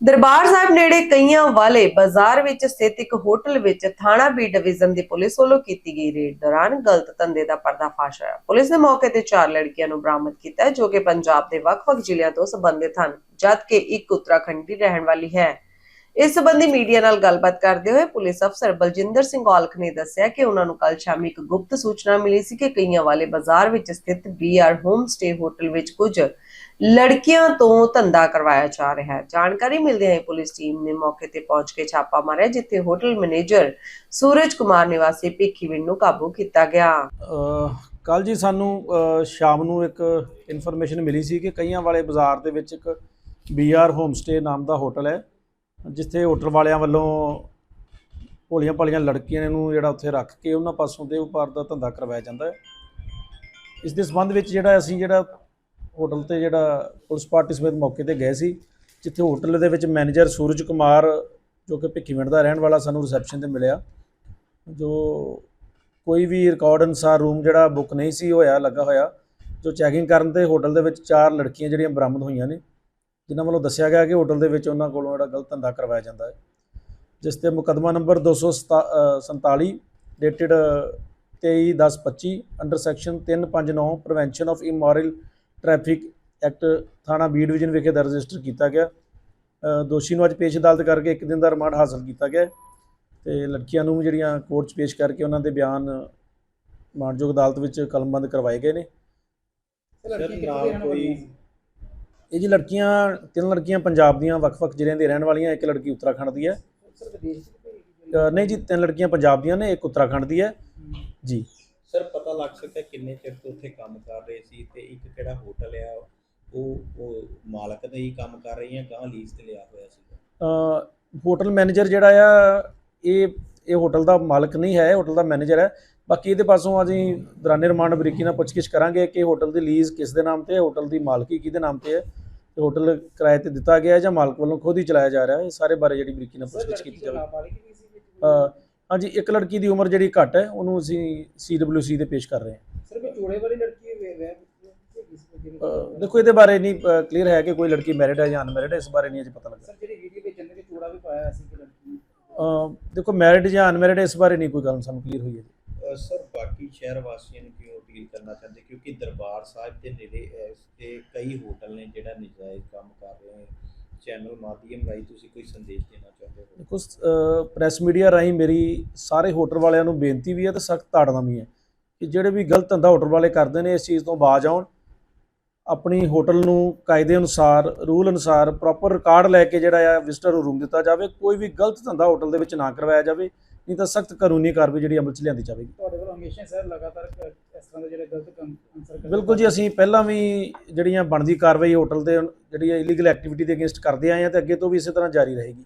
ਦਰਬਾਰ ਸਾਹਿਬ ਨੇੜੇ ਕਈਆਂ ਵਾਲੇ ਬਾਜ਼ਾਰ ਵਿੱਚ ਸਥਿਤ ਇੱਕ ਹੋਟਲ ਵਿੱਚ ਥਾਣਾ ਬੀ ਡਿਵੀਜ਼ਨ ਦੀ ਪੁਲਿਸ ਵੱਲੋਂ ਕੀਤੀ ਗਈ ਰੇਡ ਦੌਰਾਨ ਗਲਤ ਧੰਦੇ ਦਾ ਪਰਦਾਫਾਸ਼ ਹੋਇਆ। ਪੁਲਿਸ ਨੇ ਮੌਕੇ ਤੇ ਚਾਰ ਲੜਕੀਆਂ ਨੂੰ ਬਰਾਮਦ ਕੀਤਾ ਜੋ ਕਿ ਪੰਜਾਬ ਦੇ ਵੱਖ-ਵੱਖ ਜ਼ਿਲ੍ਹਿਆਂ ਤੋਂ ਸੰਬੰਧਿਤ ਹਨ, ਜਦਕਿ ਇੱਕ ਉੱਤਰਾਖੰਡ ਦੀ ਰਹਿਣ ਵਾਲੀ ਹੈ। ਇਸ ਸੰਬੰਧੀ ਮੀਡੀਆ ਨਾਲ ਗੱਲਬਾਤ ਕਰਦੇ ਹੋਏ ਪੁਲਿਸ ਅਫਸਰ ਬਲਜਿੰਦਰ ਸਿੰਘ ਔਲਖ ਨੇ ਦੱਸਿਆ ਕਿ ਉਹਨਾਂ ਨੂੰ ਕੱਲ ਸ਼ਾਮੀ ਇੱਕ ਗੁਪਤ ਸੂਚਨਾ ਮਿਲੀ ਸੀ ਕਿ ਕਈਆਂ ਵਾਲੇ ਬਾਜ਼ਾਰ ਵਿੱਚ ਸਥਿਤ ਬੀਆਰ ਹੋਮ ਸਟੇ ਹੋਟਲ ਵਿੱਚ ਕੁਝ ਲੜਕੀਆਂ ਤੋਂ ਧੰਦਾ ਕਰਵਾਇਆ ਜਾ ਰਿਹਾ ਹੈ। ਜਾਣਕਾਰੀ ਮਿਲਦਿਆਂ ਹੀ ਪੁਲਿਸ ਟੀਮ ਨੇ ਮੌਕੇ ਤੇ ਪਹੁੰਚ ਕੇ ਛਾਪਾ ਮਾਰਿਆ, ਜਿੱਥੇ ਹੋਟਲ ਮੈਨੇਜਰ ਸੂਰਜ ਕੁਮਾਰ ਨਿਵਾਸੀ ਭਿੱਖੀਵਿੰਡ ਨੂੰ ਕਾਬੂ ਕੀਤਾ ਗਿਆ। ਕੱਲ ਜੀ ਸਾਨੂੰ ਸ਼ਾਮ ਨੂੰ ਇੱਕ ਇਨਫੋਰਮੇਸ਼ਨ ਮਿਲੀ ਸੀ ਕਿ ਕਈਆਂ ਵਾਲੇ ਬਾਜ਼ਾਰ ਦੇ ਵਿੱਚ ਇੱਕ ਬੀਆਰ ਹੋਮ ਸਟੇ ਨਾਮ ਦਾ ਹੋਟਲ ਹੈ। ਜਿੱਥੇ ਹੋਟਲ ਵਾਲਿਆਂ ਵੱਲੋਂ ਭੋਲੀਆਂ ਭਾਲੀਆਂ ਲੜਕੀਆਂ ਨੂੰ ਜਿਹੜਾ ਉੱਥੇ ਰੱਖ ਕੇ ਉਹਨਾਂ ਪਾਸੋਂ ਦੇ ਵਪਾਰ ਦਾ ਧੰਦਾ ਕਰਵਾਇਆ ਜਾਂਦਾ ਹੈ। ਇਸ ਦੇ ਸੰਬੰਧ ਵਿੱਚ ਜਿਹੜਾ ਅਸੀਂ ਜਿਹੜਾ ਹੋਟਲ ਤੇ ਜਿਹੜਾ ਪੁਲਿਸ ਪਾਰਟੀ ਸਮੇਤ ਮੌਕੇ ਤੇ ਗਏ ਸੀ, ਜਿੱਥੇ ਹੋਟਲ ਦੇ ਵਿੱਚ ਮੈਨੇਜਰ ਸੂਰਜ ਕੁਮਾਰ, ਜੋ ਕਿ ਭਿੱਖੀਵਿੰਡ ਦਾ ਰਹਿਣ ਵਾਲਾ, ਸਾਨੂੰ ਰਿਸੈਪਸ਼ਨ ਤੇ ਮਿਲਿਆ। ਜੋ ਕੋਈ ਵੀ ਰਿਕਾਰਡ ਅਨੁਸਾਰ ਰੂਮ ਜਿਹੜਾ ਬੁੱਕ ਨਹੀਂ ਸੀ ਹੋਇਆ, ਲੱਗਾ ਹੋਇਆ, ਜੋ ਚੈਕਿੰਗ ਕਰਨ ਤੇ ਹੋਟਲ ਦੇ ਵਿੱਚ ਚਾਰ ਲੜਕੀਆਂ ਜਿਹੜੀਆਂ ਬਰਾਮਦ ਹੋਈਆਂ ਨੇ ਜਿਨ੍ਹਾਂ ਵੱਲੋਂ ਦੱਸਿਆ ਗਿਆ ਕਿ ਹੋਟਲ ਦੇ ਵਿੱਚ ਉਹਨਾਂ ਕੋਲੋਂ ਜਿਹੜਾ ਗਲਤ ਧੰਦਾ ਕਰਵਾਇਆ ਜਾਂਦਾ ਹੈ, ਜਿਸ ਤੇ ਮੁਕੱਦਮਾ number 247 dated 23/10/25 under section 359 prevention of immoral traffic act ਥਾਣਾ ਬੀ ਡਿਵੀਜ਼ਨ ਵਿਖੇ ਦਰਜ ਰਜਿਸਟਰ ਕੀਤਾ ਗਿਆ। ਦੋਸ਼ੀ ਨੂੰ ਅੱਜ ਪੇਸ਼ ਅਦਾਲਤ ਕਰਕੇ ਇੱਕ ਦਿਨ ਦਾ ਰਿਮਾਂਡ ਹਾਸਲ ਕੀਤਾ ਗਿਆ ਹੈ ਤੇ ਲੜਕੀਆਂ ਨੂੰ ਜਿਹੜੀਆਂ ਕੋਰਟ 'ਚ ਪੇਸ਼ ਕਰਕੇ ਉਹਨਾਂ ਦੇ ਬਿਆਨ ਮਾਨਯੋਗ ਅਦਾਲਤ ਵਿੱਚ ਕਲਮਬੰਦ ਕਰਵਾਏ ਗਏ ਨੇ। ਸਰ, ਨਾਲ ਕੋਈ ਇਹ ਜੀ ਲੜਕੀਆਂ ਤਿੰਨ ਲੜਕੀਆਂ ਪੰਜਾਬ ਦੀਆਂ ਵੱਖ-ਵੱਖ ਜ਼ਿਲ੍ਹਿਆਂ ਦੇ ਰਹਿਣ ਵਾਲੀਆਂ ਇੱਕ ਲੜਕੀ ਉੱਤਰਾਖੰਡ ਦੀ ਹੈ। ਅ, ਨਹੀਂ ਜੀ ਤਿੰਨ ਲੜਕੀਆਂ ਪੰਜਾਬ ਦੀਆਂ ਨੇ ਇੱਕ ਉੱਤਰਾਖੰਡ ਦੀ ਹੈ। ਜੀ। ਸਰ ਪਤਾ ਲੱਗ ਸਕਿਆ ਕਿੰਨੇ ਚਿਰ ਤੋਂ ਉੱਥੇ ਕੰਮ ਕਰ ਰਹੇ ਸੀ ਤੇ ਇੱਕ ਕਿਹੜਾ ਹੋਟਲ ਆ ਉਹ ਉਹ ਮਾਲਕ ਦੇ ਹੀ ਕੰਮ ਕਰ ਰਹੀ ਹੈ ਗਾਂ ਲੀਜ਼ ਤੇ ਲਿਆ ਹੋਇਆ ਸੀ ਅ, ਹੋਟਲ ਮੈਨੇਜਰ ਜਿਹੜਾ ਆ ਇਹ ਇਹ ਹੋਟਲ ਦਾ ਮਾਲਕ ਨਹੀਂ ਹੈ ਹੋਟਲ ਦਾ ਮੈਨੇਜਰ ਹੈ। ਬਾਕੀ ਇਹਦੇ ਪਾਸੋਂ ਅਸੀਂ ਦੌਰਾਨੇ ਰਿਮਾਂਡ ਬਰੀਕੀ ਨਾਲ ਪੁੱਛਗਿੱਛ ਕਰਾਂਗੇ ਕਿ ਹੋਟਲ ਦੀ ਲੀਜ਼ ਕਿਸ ਦੇ ਨਾਮ ਤੇ ਹੈ ਹੋਟਲ ਦੀ ਮਾਲਕੀ ਕਿਹਦੇ ਨਾਮ ਤੇ ਹੈ। ਤੇ ਹੋਟਲ ਕਿਰਾਏ ਤੇ ਦਿੱਤਾ ਗਿਆ ਜਾਂ ਮਾਲਕ ਵੱਲੋਂ ਖੁਦ ਹੀ ਚਲਾਇਆ ਜਾ ਰਿਹਾ ਹੈ ਇਹ ਸਾਰੇ ਬਾਰੇ ਜਿਹੜੀ ਬਰੀਕੀ ਨਾਲ ਪੁੱਛਗਿੱਛ ਕੀਤੀ ਜਾਵੇ। ਹਾਂਜੀ ਇੱਕ ਲੜਕੀ ਦੀ ਉਮਰ ਜਿਹੜੀ ਘੱਟ ਹੈ ਉਹਨੂੰ ਅਸੀਂ ਸੀਡਬਲਯੂਸੀ ਦੇ ਪੇਸ਼ ਕਰ ਰਹੇ ਹਾਂ। ਸਰ ਕੋਈ ਜੋੜੇ ਵਾਲੀ ਲੜਕੀ ਦੇਖੋ ਇਹਦੇ ਬਾਰੇ ਨਹੀਂ ਕਲੀਅਰ ਹੈ ਕਿ ਕੋਈ ਲੜਕੀ ਮੈਰਿਡ ਹੈ ਜਾਂ ਅਨਮੈਰਿਡ ਹੈ ਇਸ ਬਾਰੇ ਨਹੀਂ ਅਜੇ ਪਤਾ ਲੱਗਾ। ਸਰ ਜਿਹੜੀ ਵੀਡੀਓ ਵਿੱਚ ਜੰਨੇ ਚੂੜਾ ਵੀ ਪਾਇਆ ਸੀ ਕਿ ਲੜਕੀ ਨੇ। ਅ, ਦੇਖੋ ਮੈਰਿਡ ਜਾਂ ਅਨਮੈਰਿਡ ਇਸ ਬਾਰੇ ਨਹੀਂ ਕੋਈ ਗੱਲ ਸਾਨੂੰ ਕਲੀਅਰ ਹੋਈ ਹੈ। ਸਰ ਬਾਕੀ ਸ਼ਹਿਰ ਵਾਸੀਆਂ ਨੂੰ ਕਿਉਂ ਅਪੀਲ ਕਰਨਾ ਚਾਹੁੰਦੇ? ਕਿਉਂਕਿ ਦਰਬਾਰ ਸਾਹਿਬ ਦੇ ਨੇੜੇ ਇਸ ਤੇ ਕਈ ਹੋਟਲ ਨੇ ਜਿਹੜਾ ਨਜਾਇਜ਼ ਕੰਮ ਕਰ ਰਹੇ ਨੇ। ਚੈਨਲ ਮਾਧਿਅਮ ਰਾਹੀਂ ਤੁਸੀਂ ਕੋਈ ਸੰਦੇਸ਼ ਦੇਣਾ ਚਾਹੁੰਦੇ ਹੋ? ਦੇਖੋ ਪ੍ਰੈਸ ਮੀਡੀਆ ਰਾਹੀਂ ਮੇਰੀ ਸਾਰੇ ਹੋਟਲ ਵਾਲਿਆਂ ਨੂੰ ਬੇਨਤੀ ਵੀ ਹੈ ਤੇ ਸਖਤ ਤਾੜਨਾ ਵੀ ਹੈ ਕਿ ਜਿਹੜੇ ਵੀ ਗਲਤ ਧੰਦਾ ਹੋਟਲ ਵਾਲੇ ਕਰਦੇ ਨੇ ਇਸ ਚੀਜ਼ ਤੋਂ ਬਾਜ ਆਉਣ। ਆਪਣੀ ਹੋਟਲ ਨੂੰ ਕਾਇਦੇ ਅਨੁਸਾਰ ਰੂਲ ਅਨੁਸਾਰ ਪ੍ਰੋਪਰ ਰਿਕਾਰਡ ਲੈ ਕੇ ਜਿਹੜਾ ਆ ਵਿਜ਼ਟਰ ਨੂੰ ਰੂਮ ਦਿੱਤਾ ਜਾਵੇ। ਕੋਈ ਵੀ ਗਲਤ ਧੰਦਾ ਹੋਟਲ ਦੇ ਵਿੱਚ ਨਾ ਕਰਵਾਇਆ ਜਾਵੇ ਨਹੀਂ ਤਾਂ ਸਖਤ ਕਾਨੂੰਨੀ ਕਾਰਵਾਈ ਜਿਹੜੀ ਅਮਲ 'ਚ ਲਿਆਂਦੀ ਜਾਵੇਗੀ। ਹਮੇਸ਼ਾ ਸਰ ਲਗਾਤਾਰ ਇਸ ਤਰ੍ਹਾਂ ਦੇ ਜਿਹੜੇ ਗਲਤ ਕੰਮ ਆਨਸਰ ਕਰਦੇ ਬਿਲਕੁਲ ਜੀ ਅਸੀਂ ਪਹਿਲਾਂ ਵੀ ਜਿਹੜੀਆਂ ਬਣਦੀ ਕਾਰਵਾਈ ਹੋਟਲ ਦੇ ਜਿਹੜੀ ਇਲੀਗਲ ਐਕਟੀਵਿਟੀ ਦੇ ਅਗੇਂਸਟ ਕਰਦੇ ਆਏ ਹਾਂ ਤੇ ਅੱਗੇ ਤੋਂ ਵੀ ਇਸੇ ਤਰ੍ਹਾਂ ਜਾਰੀ ਰਹੇਗੀ।